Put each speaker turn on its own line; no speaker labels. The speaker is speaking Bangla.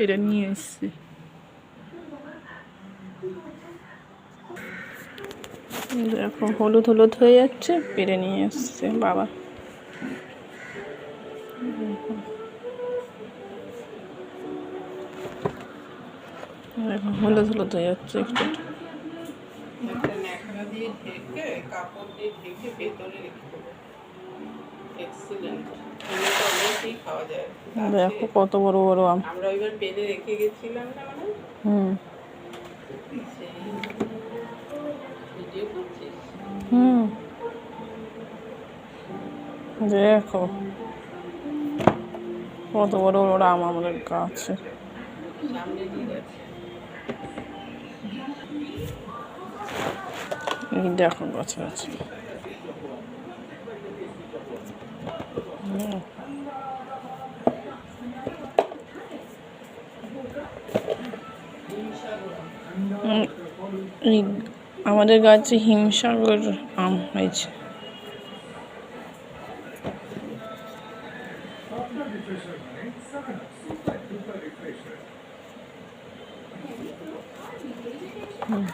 পেরে নিয়ে এসছি দেখো হলুদ হলুদ হয়ে যাচ্ছে পেরে নিয়ে এসছে বাবা। দেখো হলুদ হলুদ হয়ে যাচ্ছে একটু। একটু।
একটা ন্যাকড়া দিয়ে ঢেকে কাপড় দিয়ে ঢেকে ভেতরে রেখে দেবো। এক্সিলেন্ট খাওয়া যায়।
দেখো কত বড় বড় আম।
আমরা ওইবার পেরে রেখে গেছিলাম না মানে?
হুম। হুম। দেখো কত বড় বড় আম আমাদের
গাছে
এই দেখো গাছে আছে। হুম। হুম, এই আমাদের গাছে হিমসাগর আম হয়েছে হুম।